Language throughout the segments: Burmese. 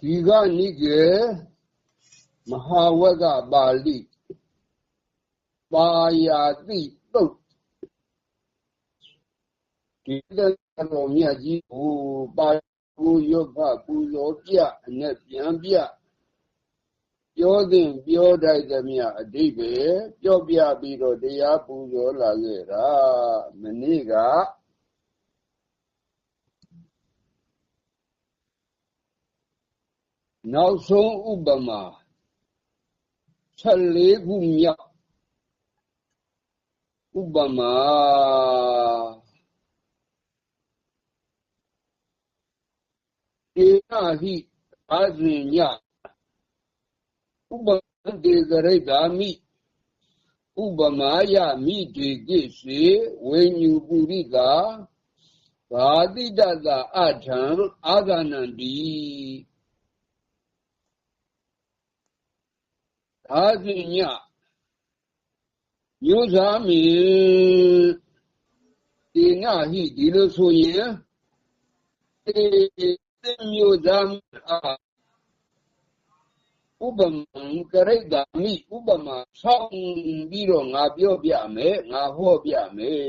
ဒီကနိကေမဟာဝကပါဠိပါယာတိတုတ်ဒီတော်မြတ်ကြီးကိုပါကိုရုပ်ဖပူဇော်ပြအနဲ့ပြန်ပြပြောတဲ့ပြောတိုက်သမျှအတိတ်ပဲပြောပြပြီးတော့တရားပူဇော်လာခဲ့တာမနေ့က နောက်ဆုံးဥပမာ14ခုမြောက်ဥပမာဧကဟိအာဇင်ညဥပတေကရိတာမိဥပမာယမိတေကိစေဝိညူပုရိကာဘာတိတတအထံအာဂနန္တိ အာဇင်ညမျိုးစားမင်းဒီငါဟိဒီလိုဆိုရင်ဒီမျိုးသားအားဥပမာကရိတာမိဥပမာဆောင်းပြီးတော့ငါပြောပြမယ်ငါဟောပြမယ်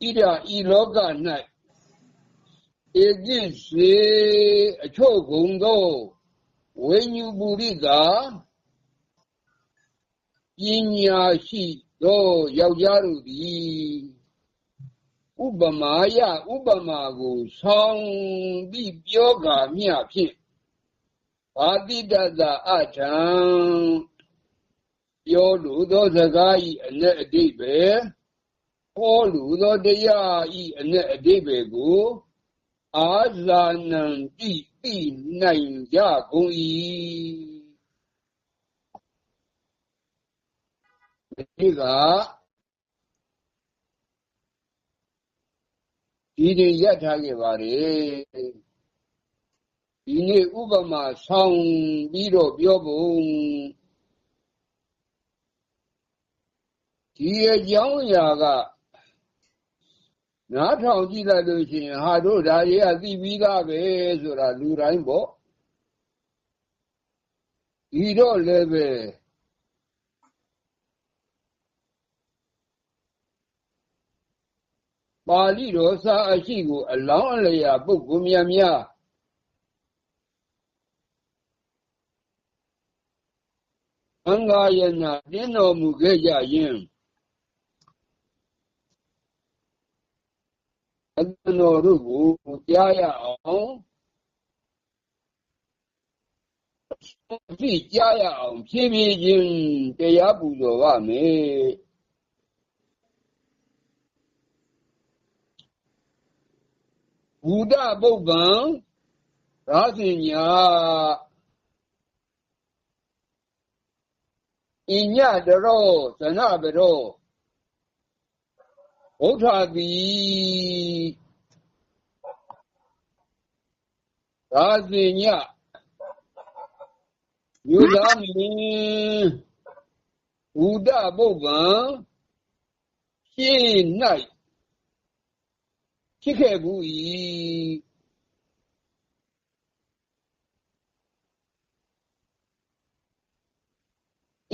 ဣဒဤလောက၌ဧကိစေအချို့ဂုံသော ဝိညုပုရိကာပညာရှိသောယောက်ျားတို့သည်ဥပမာယဥပမာကိုဆောင်းပြီးပြောကာမျှဖြင့်ဘာတိတတအထံပြောလိုသောစကားဤအ내အတိပဲဟောလိုသောတရားဤအ내အတိပဲကို အာဇာနံတိတိနိုင်ကြကုန်၏ဒီကဒီတွေရက်ထားခဲ့ပါတယ်ဒီနေ့ဥပမာဆောင်ပြီးတော့ပြောဖို့ဒီအကြောင်းအရာက နားထောင်ကြည့်လိုက်လို့ရှိရင်ဟာတို့ဒါကြီးကသိပြီးသားပဲဆိုတာလူတိုင်းပေါ့ဒီတော့လည်းပဲပါဠိတော်စာအရှိကိုအလောင်းအလျာပုဂ္ဂိုလ်များများအင်္ဂါယနာတင်းတော်မူခဲ့ကြရင် အတ္တတော်တို့ကိုကြားရအောင်အဖြစ်ကြားရအောင်ဖြည်းဖြည်းချင်းတရားပူဇော်ပါမယ်ဘုဒ္ဓပုဗ္ဗံရာဇင်ညာဣညတရောဇနပရော ဘုရားတိရာဇင်ညယူသားမင်းဘုဒ္ဓပုဗ္ဗံရှင်း၌ဖြစ်ခဲ့ဘူး၏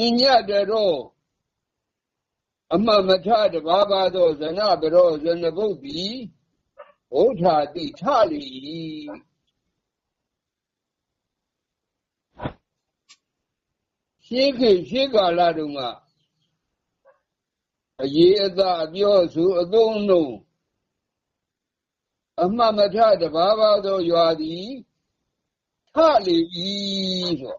အညတရော အမမထတဘာဘာသောဇနဘရောဇနဘုတ်တိဘုထာတိထလီရှေးခေရှေးကာလတုန်းကအရေးအသာအပြောဆိုအသုံးနှုန်းအမှတ်မထတဘာဘာသောရွာသည်ထလေ၏ဆို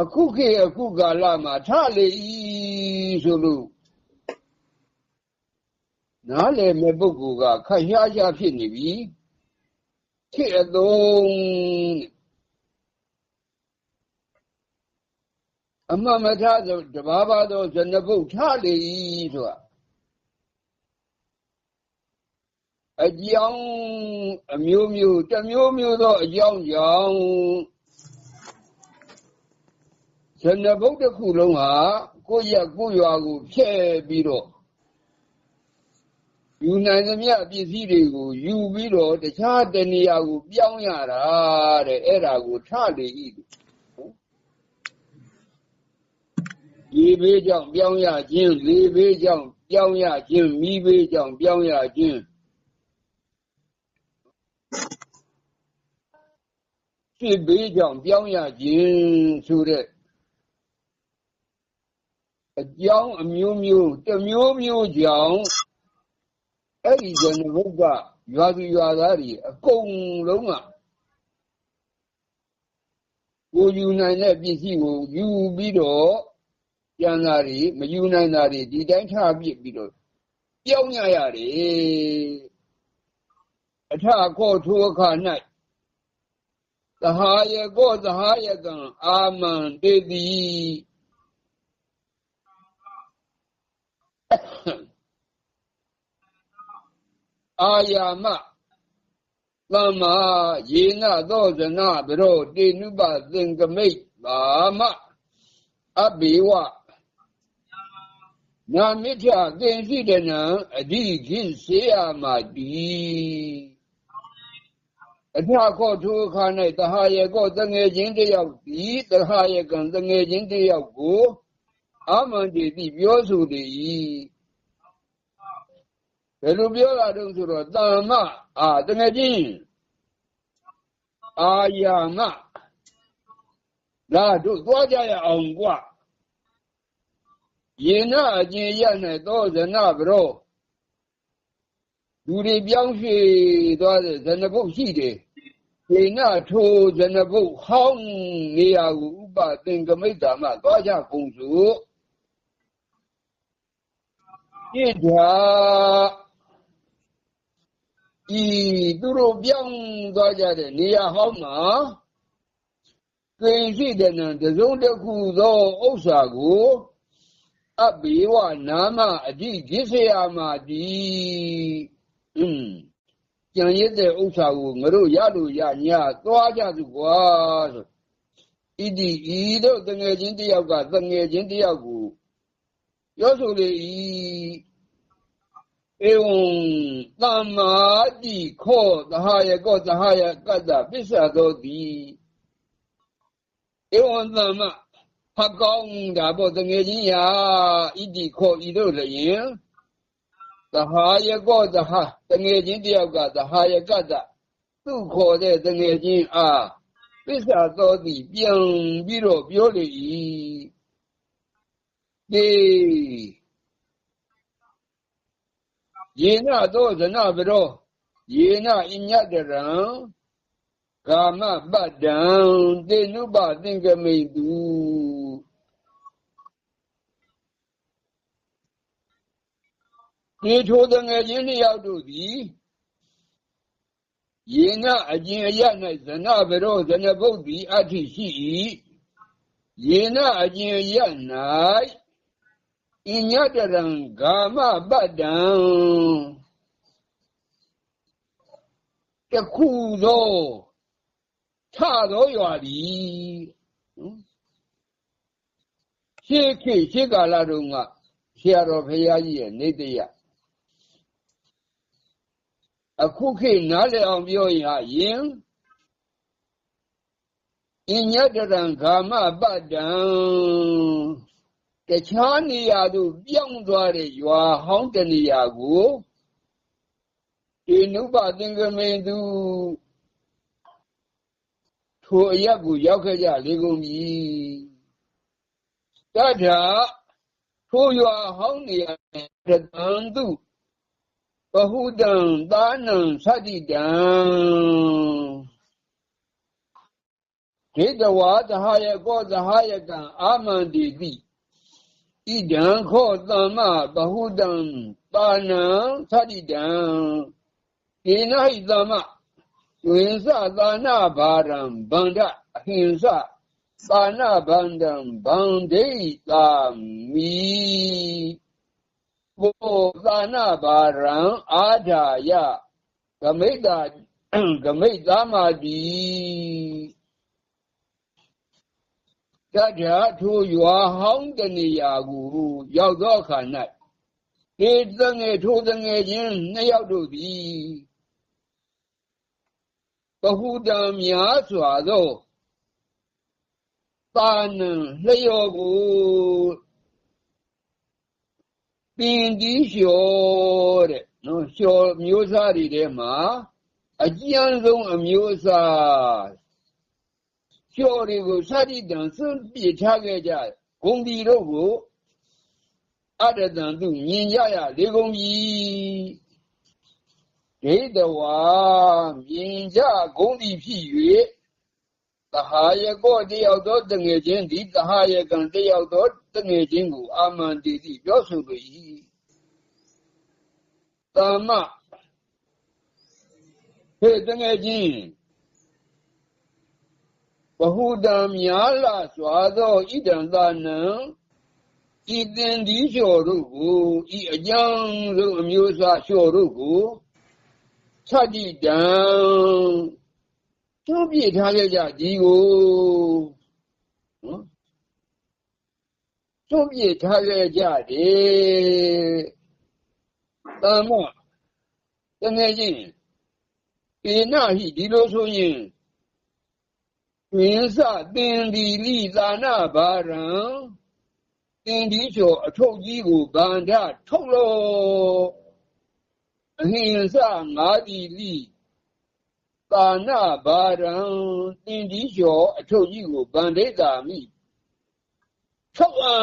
အခုခေတ်အခုကာလမှာထလေ၏ဆိုလို့နားလည်မဲ့ပုဂ္ဂိုလ်ကခက်ရှားရှားဖြစ်နေပြီခေတ်အသုံးအမှန်မထတဘာဘာသောဇနဘုတ်ထလေ၏ဆိုတာအကြောင်းအမျိုးမျိုးတမျိုးမျိုးသောအကြောင်းကြောင့် ဇဏဗုဒ္ဓခုလုံးဟာကိုယ့်ရကိုယ့်ရွာကိုဖျက်ပြီးတော့ယူနိုင်သမျှပစ္စည်းတွေကိုယူပြီးတော့တခြားတနေရာကိုပြောင်းရတာတဲ့အဲ့ဒါကိုထလေဤရေဘေးကြောင့်ပြောင်းရခြင်းလေဘေးကြောင့်ပြောင်းရခြင်းမိဘေးကြောင့်ပြောင်းရခြင်းဖြစ်ဘေးကြောင့်ပြောင်းရခြင်းဆိုတဲ့ အကြောင်းအမျိုးမျိုးတမျိုးမျိုးကြောင့်အဲ့ဒီဇနဘုတ်ကရွာသူရွာသားတွေအကုန်လုံးကကိုယူနိုင်တဲ့ပစ္စည်းကိုယူပြီးတော့ကျန်တာတွေမယူနိုင်တာတွေဒီတိုင်းထားပြစ်ပြီးတော့ပြောင်းရရတယ်အထကောထိုအခါ၌သဟာယကောသဟာယကံအာမန္တေတိ အာယာမသမ္မာယေနသောဇနဘရောတေနုပသင်္ကမိတ်ပါမအဘိဝနာမိထသင်္စိတနံအဓိခိစေယမတိအထခောထိုအခါ၌တဟာယေကောတငယ်ချင်းတယောက် အာမန္တိတိပြောဆိုသည်ဘယ်လိုပြောတာတုံးဆိုတော့တာမအာတငယ်ချင်းအာယာမလာတို့သွားကြရအောင်ကွာယေနအကျင်ရ၌သောဇနဘရောလူတွေပြောင်းရွှေ့သွားတဲ့ဇနဘုတ်ရှိတယ်ယေနထိုဇနဘုတ်ဟောင်းနေရာကိုဥပသင်္ကမိတ်တာမှသွားကြကုန်စု ဣဒာဤသူတို့ပြောင်းသွားကြတဲ့နေရာဟောင်းမှာသင်ရှိတဲ့နံတစုံတစ်ခုသောဥစ္စာကိုအဘေဝနာမအဓိဂိစရာမာတိอืมကြံရစ်တဲ့ဥစ္စာကိုငါတို့ရလို့ရညာသွားကြသူကွာဆိုဣတိဤတို့တငယ်ချင်းတယောက်ကတငယ်ချင်းတယောက်ကို ပြောဆိုလေ၏ဧဝံသမ္မာတိခောသဟယကောသဟယကတ္တပစ္ဆသောတိဧဝံသမ္မာဖကောင်းတာပေါ့တငယ်ချင်းရာဣတိခောဤတို့လည်းသဟာယကောသဟတငယ်ချင်းတယောက်ကသဟာယကတ္တသူ့ခေါ်တဲ့တငယ်ချင်းအားပစ္ဆသောတိပြန်ပြီးတော့ပြောလေ၏ ဒီယေနသောဇနဗရောယေနအညတရံကာမပတ္တံတေနုပသင်္ကမိတုဒီထိုတငယ်ချင်းနှစ်ယောက်တို့သည်ယေနအကျင်အရ၌ဇနဗရောဇနဗုဒ္ဓီအဋ္ဌိရှိ၏ယေနအကျင်အရ၌ ဣညတရံဂာမပတ္တံတခုသောထသောရွာသည်ရှေးခေရှေးကာလတုန်းကဆရာတော်ဘုရားကြီးရဲ့နေတရအခုခေတ်နားလည်အောင်ပြောရင်ယင်အညတရံဂာမပတ္တံတခြားနေရာသို့ ပြောင်းသွားတဲ့ ရွာဟောင်းတနေရာကိုဒီနုပသင်္ကမေသူ ထိုအရက်ကို ရောက်ခဲ့ကြလေကုန်ပြီတထာထိုရွာဟောင်းနေရာတတံသူဘဟုတံသာနံသတိတံဒေတဝါသဟယကောသဟယကံအာမန္တိတိ ဣဒံခောသမ္မဘဟုတံပါဏံသတိတံေနဟိသမ္မဝိသသာနာဘာရံဗန္ဒအဟိံစသာနာဗန္ဒံဗန္ဒိတာမိဘောသာနာဘာရံအာဓာယဂမိတ် တာဂမိတ်သားမာတိတထာထိုရွာဟောင်းတနေရာကိုရောက်သောအခါ၌ေသငယ်ထိုးသငယ်ချင်းနှစ်ယောက်တို့သည်ဘဟုတံများစွာသောတာနံလျော်ကိုပင်ဒီလျှော်တဲ့နော်လျှော်မျိုးစားတွေထဲမှာအကျဉ်းဆုံးအမျိုးအစား လျှော်တွေကိုစတိတံစွန့်ပြစ်ထားခဲ့ကြဂုံဒီတို့ကိုအတတံသူမြင်ကြရလေကုန်ပြီဒိဋ္ဌဝါမြင်ကြဂုံဒီဖြစ်၍သဟာယကောတယောက်သောတငယ်ချင်းဒီသဟာယကံတယောက်သောတငယ်ချင်းကိုအာမန္တိတိပြောဆိုလို့၏သမ္မဟေတငယ်ချင်းဘ ဟုတံများလာစွာသောဣဒံသာနံဤသင်ဒီလျှော်တို့ကိုဤအကြောင်းဆုံးအမျိုးအစားလျှော်တို့ကိုသတ္တိတံကျုပ်ပြထားခဲ့ကြဒီကိုနော်ကျုပ်ပြထားခဲ့ကြတယ်တမ္မောတကယ်ချင်းပေနဟိဒီလိုဆိုရင် ဝင်းစတင်ဒီလိသာနာဘာရံတင်ဒီချောအထုတ်ကြီးကိုဗန္ဓထုတ်လို့အဟိဉ္စငါးဒီလိသာနာဘာရံတင်ဒီချောအထုတ်ကြီးကိုဗန္ဓိတာမိထုတ်အံ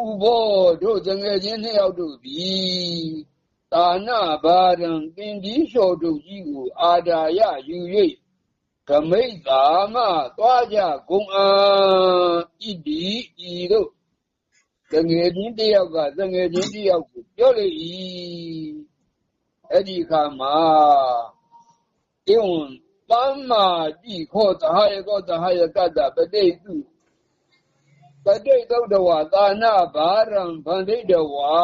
ဥဘောတို့တငယ်ချင်းနှစ်ယောက်တို့ သည်တာနာဘာရံတင်ဒီလျှော်တို့ကြီးကိုအာဒါယယူ၍ကမိတ်သာမသွားကြဂုံအာဣတိဤတို့တငယ်ချင်းတယောက်ကတငယ်ချင်းတယောက်ကိုပြောလေ၏အဲ့ဒီခါမှာဧဝံသမ္မာတိခောတဟယကောတဟယကတ္တပတိတု ပတိသုတ်တဝသာနာဘာရံဗန္ဒိတဝါ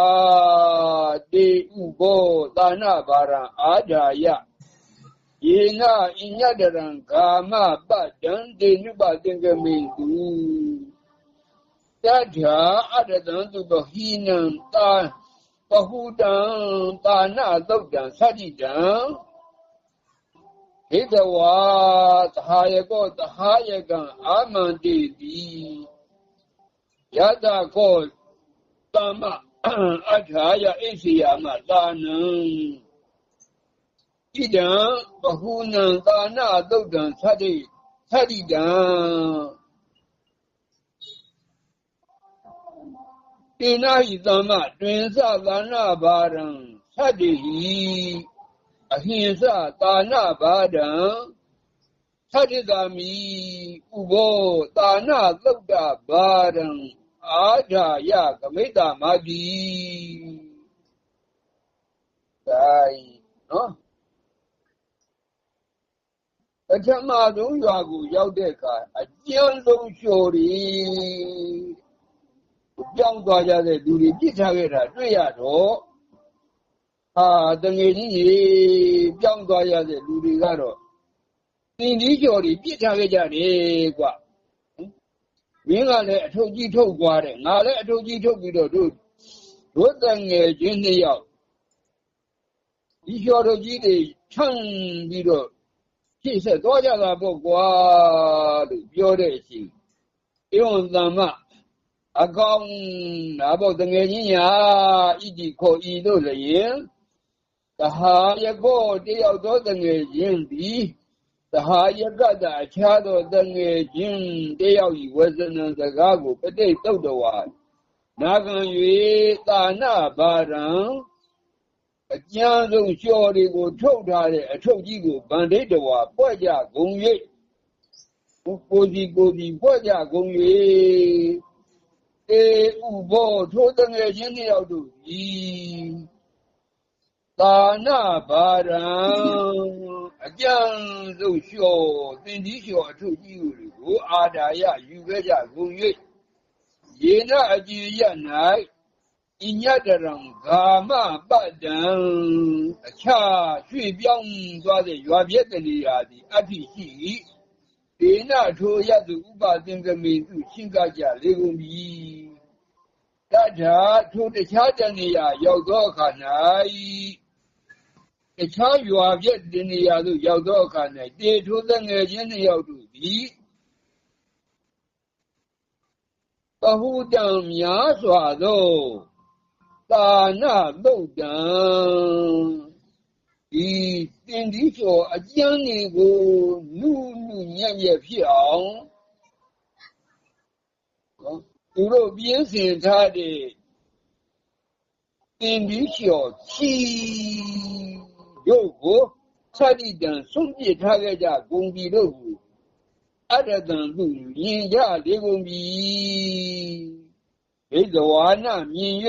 တေဥဘောသာနာဘာရံအာဓာယယေနဣညတရံကာမပတံတေနုပသင်္ကမေတုတထာအတတံသူဘဟိနံတာပဟုတံပါဏသုတ်တံသတိတံဟိတဝါသဟာယကောသဟာယကံအာမန္တိတိ ယတကောတမအထာယအိစီယမသာနံဣဒံဘဟုနံသာနာသုတ်တံသတိသတိတံတေနာဟိသမ္မတွင်စသာနာဘာရံသတိဟိအဟိဉ္စသာနာဘာဒံသတိတာမိဥဘောသာနာသုတ်တဘာရံ အာဓာယကမိတ္တမဂီတိုင်းနော်ပထမဆုံးရွာကိုရောက်တဲ့အခါအကျဉ်းဆုံးလျှော်ရီကြောင်းသွားကြတဲ့လူတွေပြစ်ထားခဲ့တာတွေ့ရတော့ဟာတငယ်ကြီးကြီးပြောင်းသွားရတဲ့လူတွေကတော့တင်ဒီကျော်တွေပြစ်ထားခဲ့ကြတယ်ကွာ မင်းကလည်းအထုပ်ကြီးထုတ်သွားတယ်ငါလည်းအထုပ်ကြီးထုတ်ပြီးတော့တို့တို့တငယ်ချင်းနှစ်ယောက်ဒီကျော်တို့ကြီးတွေထမ်းပြီးတော့ဖြည့်ဆက်သွားကြတာပေါ့ကွာလို့ပြောတဲ့အချိန်ဧဝံသမ္မအကောင်နာဘောတငယ်ချင်းညာဣတိခေါ်ဤတို့လည်းသဟာယကောတယောက်သောတငယ်ချင်းသည် သဟာယကတအခြားသောတငယ်ချင်းတယောက်ဤဝဇနံစကားကိုပဋိသုတ်တော်ဝါနာခံ၍တာနာဘာရံအကျဉ်းဆုံးလျှော်တွေကိုထုတ်ထားတဲ့အထုပ်ကြီးကိုဗန္ဒိတဝါပွက်ကြဂုံ၍ကိုစီကိုစီပွက်ကြဂုံ၍တေဥဘောထိုးတငယ်ချင်းတယောက်တို့ဤ တာနာဘာရံအကျဉ်းဆုံးလျှော်သင်ဒီလျှော်အထုပ်ကြီးကိုအာဒါယယူခဲ့ကြဂုံ၍ယေနအကြည်ရ၌ဣညတရံဂာမပတံအခြားရွှေ့ပြောင်းသွားတဲ့ရွာပြက်တနေရာသည်အဋ္ဌိရှိ၏ဒေနထိုရတုဥပသင်္ကမေသူရှင်းကကြလေကုန်ပြီတထာထိုတခြားတနေရာရောက်သောအခါ၌ တခြားရွာပြက်တနေရာသို့ရောက်သောအခါ၌တေထိုသငယ်ချင်းနှစ်ယောက်တို့သည်ပဟုတံများစွာသောတာနာသုတ်တံဒီတင်ဒီကျော်အကျမ်းတွေကိုနုနုညံ့ညက်ဖြစ်အောင်နော်သူတို့ပြင်းစင်ထားတဲ့တင်ဒီကျော်ချီ တို့ကိုသတိတံဆုံးပြထားခဲ့ကြဂုံပြီတို့ကိုအရတံသူမြင်ကြလေကုန်ပြီဘိဇဝါနမြင်၍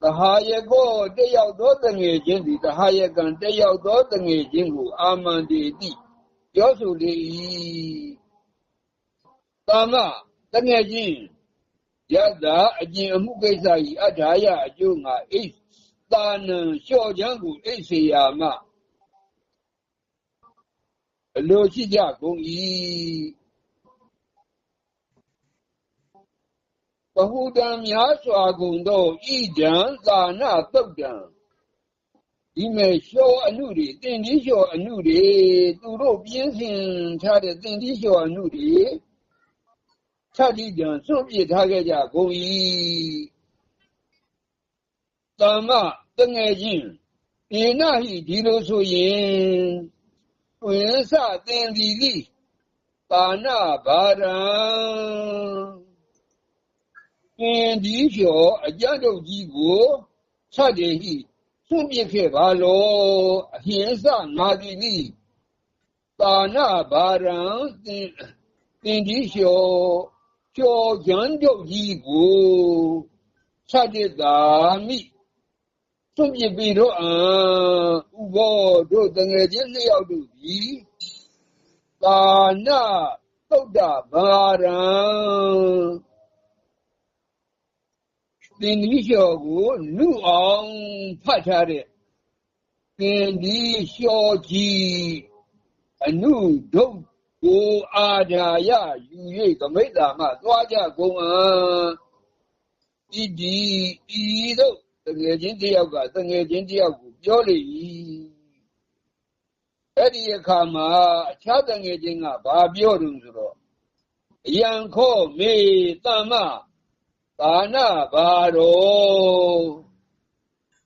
သဟာယကောတယောက်သောတငယ်ချင်းသည်သဟာယကံတယောက်သောတငယ်ချင်းကိုအာမန္တိတိပြောဆိုလေ၏တာမတငယ်ချင်းယတာအကျင်အမှုကိစ္စဤအထာယအကျိုးငါအိ သာနံလျှော့ချမ်းကိုအိစေယာမအလိုရှိကြကုန်၏ပဟုတံများစွာကုန်သောဣဒံသာနာတုတ်တံဒီမဲ့လျှောအမှုတွေတင်ဒီလျှောအမှုတွေသူတို့ပြင်းစင်ထားတဲ့တင်ဒီလျှောအမှုတွေ သတိတံစွန့်ပြစ်ထားခဲ့ကြကုန်၏တမ္မတငယ်ချင်းဧနဟိဒီလိုဆိုရင်ဝိသသင်ဒီလိပါဏဘာရံသင်ဒီလျှောအကြတို့ကြီးကိုသတ္တေဟိစွန့်ပြစ်ခဲ့ပါလောအဟိသနာတိလိပါဏဘာရံသင်သင်ဒီလျှောကျော်ကျန်တို့ကြီးကိုသတ္တတာမိ စွန့်ပြစ်ပြီးတော့အာဥဘောတို့တငယ်ချင်းနှစ်ယောက်တို့သည်ပါဏသုတ်တဘာရံသင်္ဒီလျှော်ကိုနုအောင်ဖတ်ထားတဲ့သင်္ဒီလျှော်ကြီးအနုဒုတ်ကိုအာဓာယယူ၍ကမိတ်တာမှသွားကြကုန်အံဤဒီဤတို့ တငယ်ချင်းတယောက်ကတငယ်ချင်းတယောက်ကိုပြောလေ၏အဲ့ဒီအခါမှာအခြားတငယ်ချင်းကဘာပြောတယ်ဆိုတော့အယံခောမေတမ္မသာနာဘာရော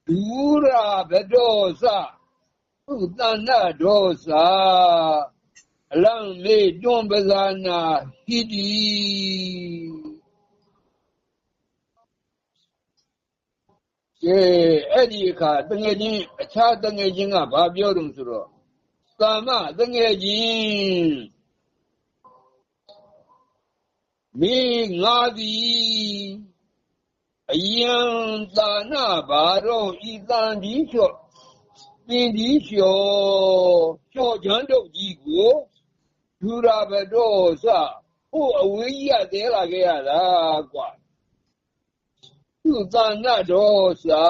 ဒူရာဘဒောသဥတဏဒောသအလံမေတွန်ပဇာနာဟိတိ ကဲအဲ့ဒီအခါတငယ်ချင်းအခြားတငယ်ချင်းကဘာပြောတုံဆိုတော့သာမတငယ်ချင်းမိငါသည်အယံသာနာဘာရောဤတန်ဒီလျှော့ပင်ဒီလျှော့လျှော့ချမ်းတို့ကြီးကို သူသာနာတော်စာ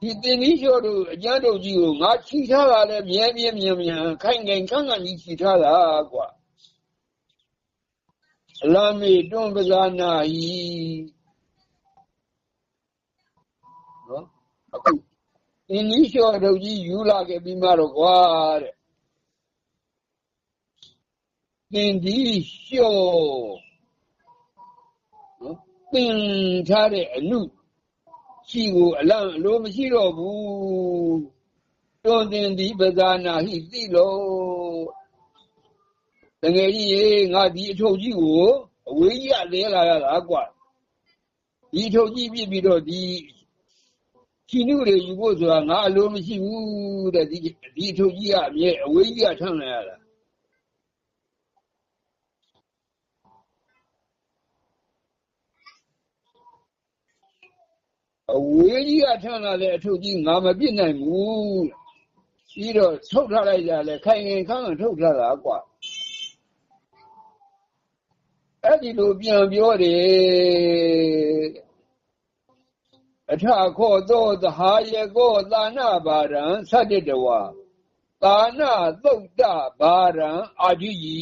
ဒီတင်ကြီးကျော်တို့အကျမ်းတို့ကြီးကိုငါချီထားတာလဲမြဲမြဲမြဲမြဲခိုင်ခိုင်ခန့်ခန့်ကြီးချီထားတာကွာအလမေတွန်းပဇာနာဟီနော်အခုတင်ကြီးကျော်တို့ကြီးယူလာခဲ့ပြီးမှတော့ကွာတဲ့တင်ဒီလျှော့ နော်ပင်ထားတဲ့အနုရှိကိုအလံအလိုမရှိတော့ဘူးတွန်တင်ဒီပဇာနာဟိသိလို့တကယ်ကြီးရေငါဒီအထုပ်ကြီးကိုအဝေးကြီးကလဲလာရတာကွာဒီအထုပ်ကြီးပြစ်ပြီးတော့ဒီချီနုတွေယူဖို့ဆိုတာငါအလိုမရှိဘူးတဲ့ဒီဒီအထုပ်ကြီးကအမြဲအဝေးကြီးကထမ်းလာရတာ အဝေးကြီးကထမ်းလာတဲ့အထုပ်ကြီး ငါမပြစ်နိုင်ဘူး ပြီးတော့ထုတ်ထားလိုက်ကြလဲခိုင်ရင်ခန်းထုတ်ထားတာကွာအဲ့ဒီလို ပြန်ပြောတယ် အထခောသော သဟာယေကော သာနာဘာရံသတ္တတဝါ သာနာသုတ်တဘာရံ အာတိယီ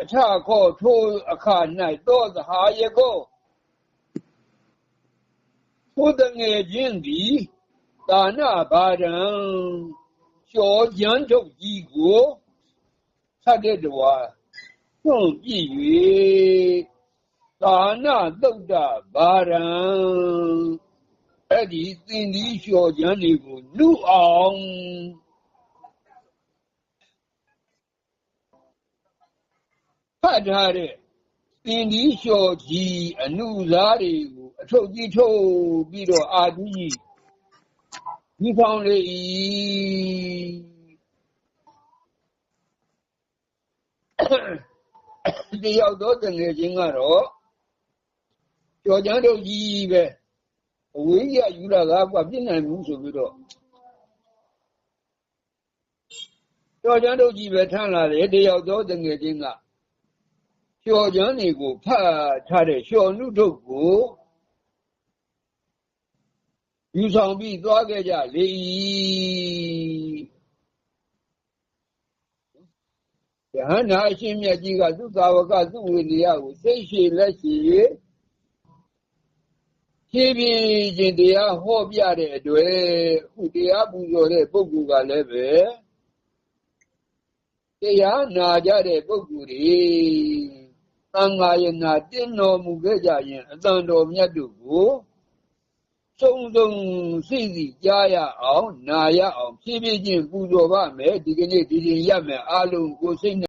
အခြားခေါ်ထိုအခါ၌သော သဟာယကော ထိုတငယ်ချင်းသည်ဒါနဘာဒံကျော်ကြမ်းထုတ်ကြီးကိုသတ်တဲ့တော်သွန့်ပြည့်၍ဒါနသုတ်တဘာဒံအဲ့ဒီသင်ဒီလျှော်ကြမ်းတွေကိုနုအောင်ဖတ်ထားတဲ့သင်ဒီလျှော်ကြီး အနုစားတွေကိုအထုတ်ကြီးထုတ်ပြီးတော့ အာတူကြီးဒီဖောင်းလေဤတယောက်တော့တငယ်ချင်းကတော့ကြော်ကြမ်းတို့ကြီးပဲအဝေးကြီးကယူလာတာကွာပြစ်နိုင်ဘူးဆိုပြီးတော့ကြော်ကြမ်းတို့ကြီးပဲထမ်းလာတယ်တယောက်တော့တငယ်ချင်းကလျှော်ကြမ်းတွေကိုဖတ်ထားတဲ့လျှော်နုထုတ်ကို ယူဆောင်ပြီးသွားခဲ့ကြလေယဟန္တာအရှင်မြတ်ကြီးကသူ့သာဝကသူ့ဝိနည်းကိုစိတ်ရှိလက်ရှိဖြည်းဖြည်းချင်းတရားဟောပြတဲ့အတွက်အခုတရားပူဇော်တဲ့ပုဂ္ဂိုလ်ကလည်းပဲတရားနာကြတဲ့ပုဂ္ဂိုလ်တွေသံဃာယနာတင်းတော်မူခဲ့ကြရင်အတန်တော်မြတ်တို့ကို စုံစုံစိတ်စီကြားရအောင် နာရအောင် ဖြည်းဖြည်းချင်း ပူဇော်ပါမယ် ဒီကနေ့ ဒီရင်ရမယ် အားလုံးကိုစိတ်